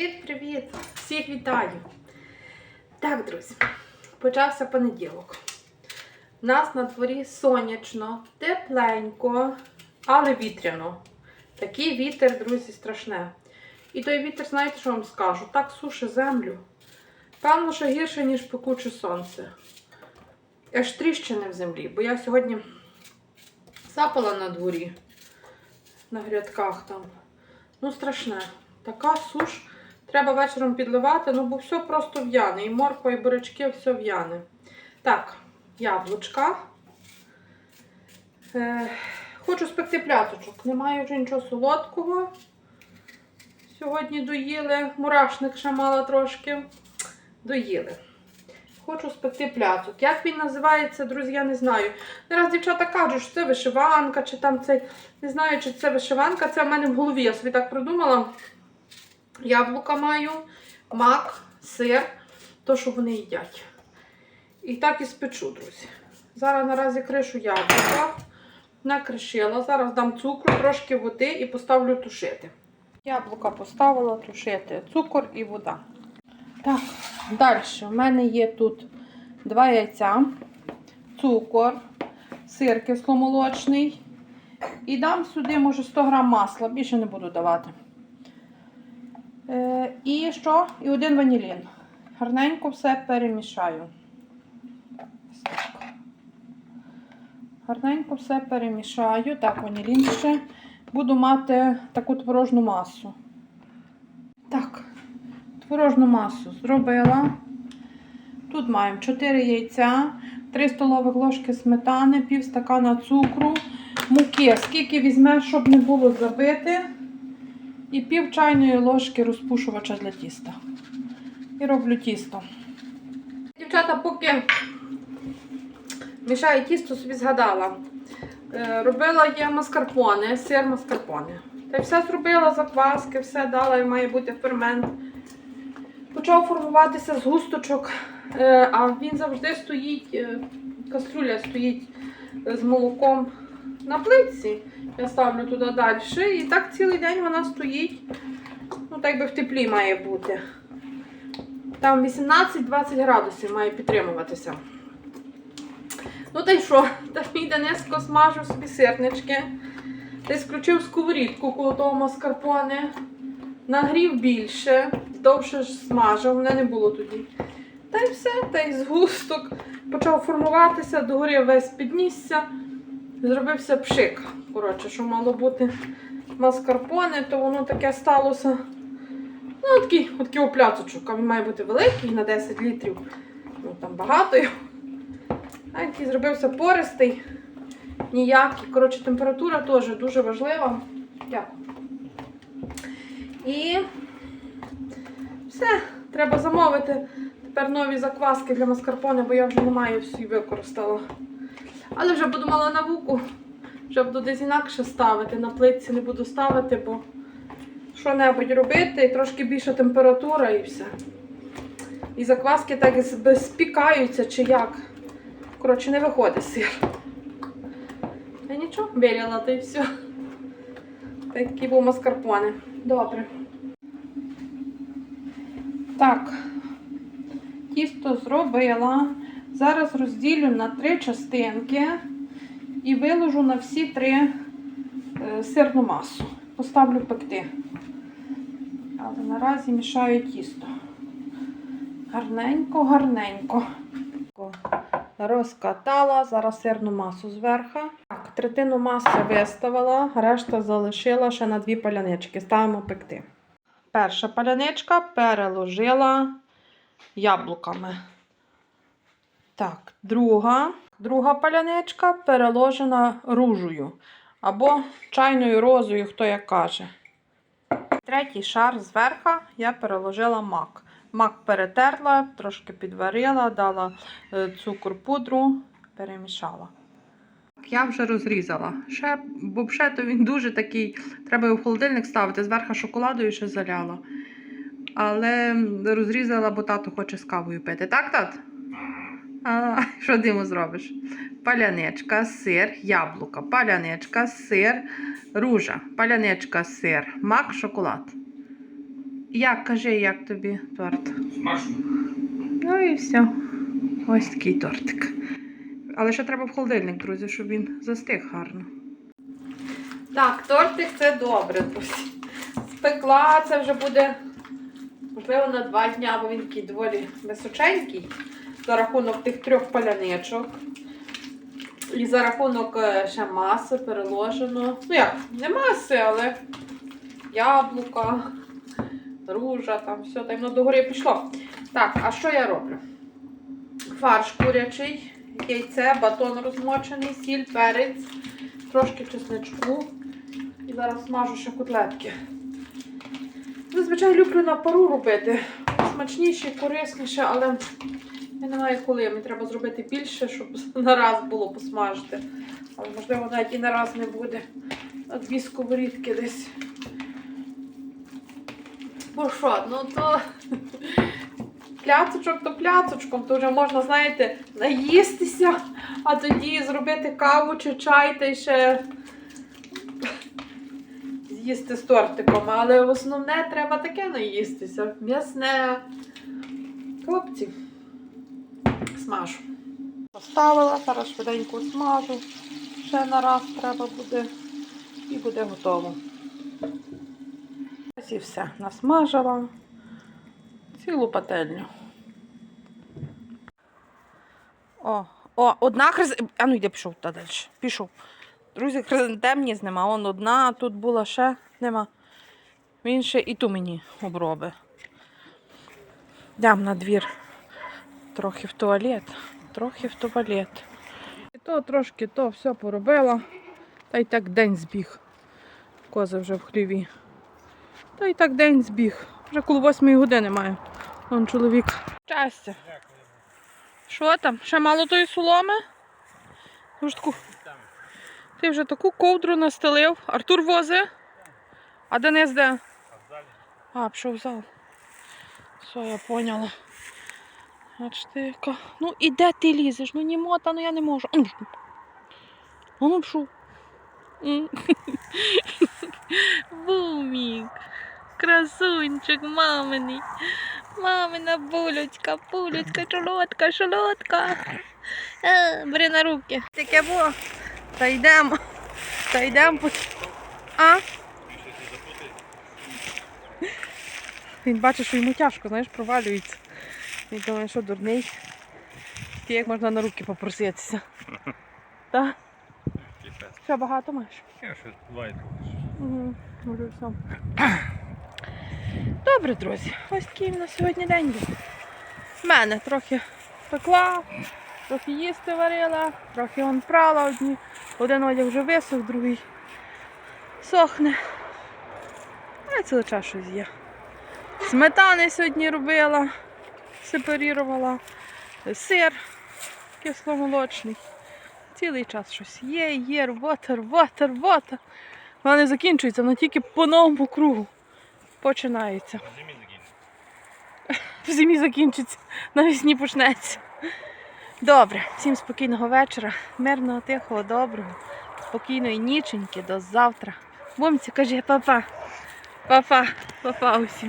Привіт-привіт! Всіх вітаю! Так, друзі, почався понеділок. У нас на дворі сонячно, тепленько, але вітряно. Такий вітер, друзі, страшне. І той вітер, знаєте, що вам скажу? Так сушить землю. Певно, що гірше, ніж пекуче сонце. Аж тріщини в землі, бо я сьогодні сапала на дворі, на грядках там. Ну, страшне. Така суш. Треба вечором підливати, ну бо все просто в'яне. І морква, і бурячки, все в'яне. Так, яблучка. Е, хочу спекти пляцочок. Немає вже нічого солодкого. Сьогодні доїли. Мурашник ще мала трошки. Доїли. Хочу спекти пляцок. Як він називається, друзі, я не знаю. Зараз дівчата кажуть, що це вишиванка, чи там цей. Не знаю, чи це вишиванка. Це в мене в голові. Я собі так придумала. Яблука маю, мак, сир, то, що вони їдять. І так і спечу, друзі. Зараз наразі кришу яблука. Накришила. Зараз дам цукру, трошки води і поставлю тушити. Яблука поставила тушити. Цукор і вода. Так, далі. У мене є тут два яйця, цукор, сир кисломолочний. І дам сюди, може, 100 грам масла, більше не буду давати. Е, і що? І один ванілін. Гарненько все перемішаю. Гарненько все перемішаю. Так, ванілін ще. Буду мати таку творожну масу. Так, творожну масу зробила. Тут маємо 4 яйця, 3 столових ложки сметани, пів стакана цукру, муки. Скільки візьмеш, щоб не було забити. І пів чайної ложки розпушувача для тіста. І роблю тісто. Дівчата, поки мішаю тісто, собі згадала. Е, Робила я маскарпоне, сир маскарпоне. Та й все зробила, закваски, все дала має бути фермент. Почав формуватися з густочок, е, а він завжди стоїть, е, каструля стоїть з молоком на плитці. Я ставлю туди далі. І так цілий день вона стоїть. Ну, так би в теплі має бути. Там 18-20 градусів має підтримуватися. Ну та й що? Та мій Дениско смажив собі сирнички. Десь включив сковорідку коло того маскарпоне. Нагрів більше, довше ж смажив, мене не було тоді. Та й все, та й згусток почав формуватися, догори весь піднісся. Зробився пшик. Коротше, що мало бути маскарпоне, то воно таке сталося. Ну, такий, такий опляцочок. Він має бути великий на 10 літрів. Ну, там багато його. А який зробився пористий, ніякий. Коротше, температура теж дуже важлива. Дякую. І все, треба замовити тепер нові закваски для маскарпоне, бо я вже не маю всі використала. Але вже буду мала науку, вже буду десь інакше ставити. На плитці не буду ставити, бо що-небудь робити, і трошки більша температура і все. І закваски так спікаються чи як. Коротше, не виходить сир. Та нічого, виріла та й все. Такі був маскарпоне. Добре. Так, тісто зробила. Зараз розділю на три частинки і виложу на всі три е, сирну масу. Поставлю пекти. Але наразі мішаю тісто. Гарненько, гарненько. Розкатала, зараз сирну масу зверху. Так, третину маси виставила, решта залишила ще на дві палянички. Ставимо пекти. Перша паляничка переложила яблуками. Так, друга. Друга паляничка переложена ружею або чайною розою, хто як каже. Третій шар зверху я переложила мак. Мак перетерла, трошки підварила, дала е, цукор пудру, перемішала. Я вже розрізала. Ще, бо то він дуже такий, треба його в холодильник ставити, зверху шоколадою ще заляла. Але розрізала, бо тато хоче з кавою пити. Так, тат? А, що ти йому зробиш? Паляничка, сир, яблука, паляничка, сир, ружа, паляничка, сир, мак, шоколад. Як, кажи, як тобі торт? Смачно. Ну і все. Ось такий тортик. Але ще треба в холодильник, друзі, щоб він застиг гарно. Так, тортик це добре, друзі. Спекла, це вже буде, можливо, на два дня, бо він такий доволі височенький. За рахунок тих трьох паляничок. І за рахунок е, ще маси переложено. Ну як, не маси, але яблука, ружа, там все, там воно догори пішло. Так, а що я роблю? Фарш курячий, яйце, батон розмочений, сіль, перець, трошки чесничку. І зараз смажу ще котлетки. Зазвичай люблю на пару робити. Смачніше, корисніше, але я не знаю коли. Мені треба зробити більше, щоб на раз було посмажити. Але можливо навіть і на раз не буде. На дві сковорідки десь. Бо що, ну то пляцочок то пляцочком, то вже можна, знаєте, наїстися, а тоді зробити каву чи чай та й ще з'їсти з тортиком. Але основне треба таке наїстися. М'ясне. Хлопці, смажу. Поставила, зараз швиденько смажу. Ще на раз треба буде і буде готово. Ось і все. Насмажила цілу пательню. О, о, одна хриз... А ну йде пішов та далі. Пішов. Друзі, хризантемні нема. Он одна, тут була ще нема. Він ще і ту мені оброби. Йдемо на двір. Трохи в туалет. Трохи в туалет. І то трошки то все поробила. Та й так день збіг. Кози вже в хліві. Та й так день збіг. Вже коло восьмої години маю. Вон чоловік. Щастя. Що там? Ще мало тої соломи? Ж таку... Ти вже таку ковдру настелив. Артур вози. А Денис де? А, пішов в зал. Все, я поняла. Бачите. Ну і де ти лізеш? Ну німота, ну я не можу. Ну пішов. М. Бумік. Красунчик маминий. Мамина булечка, булечка, шолодка, шолодка. Е, бери на руки. Таке було. Та йдемо. Та йдемо. А? Він бачить, що йому тяжко, знаєш, провалюється. Він думає, що дурний. Ти як можна на руки попроситися. Так? Що багато маєш? Я ще лайт. Угу. Добре, друзі, ось такий на сьогодні день був. В мене трохи пекла, трохи їсти варила, трохи он прала одні. Один одяг вже висох, другий сохне. А цілий час щось є. Сметани сьогодні робила, сепарірувала, сир кисломолочний. Цілий час щось є, є, робота, робота, робота. Вона не закінчується, вона тільки по новому кругу починається. На зимі закінчиться. В зимі закінчиться, навесні почнеться. Добре, всім спокійного вечора, мирного, тихого, доброго, спокійної ніченьки, до завтра. Бумці, кажи, папа. Папа, папа усім.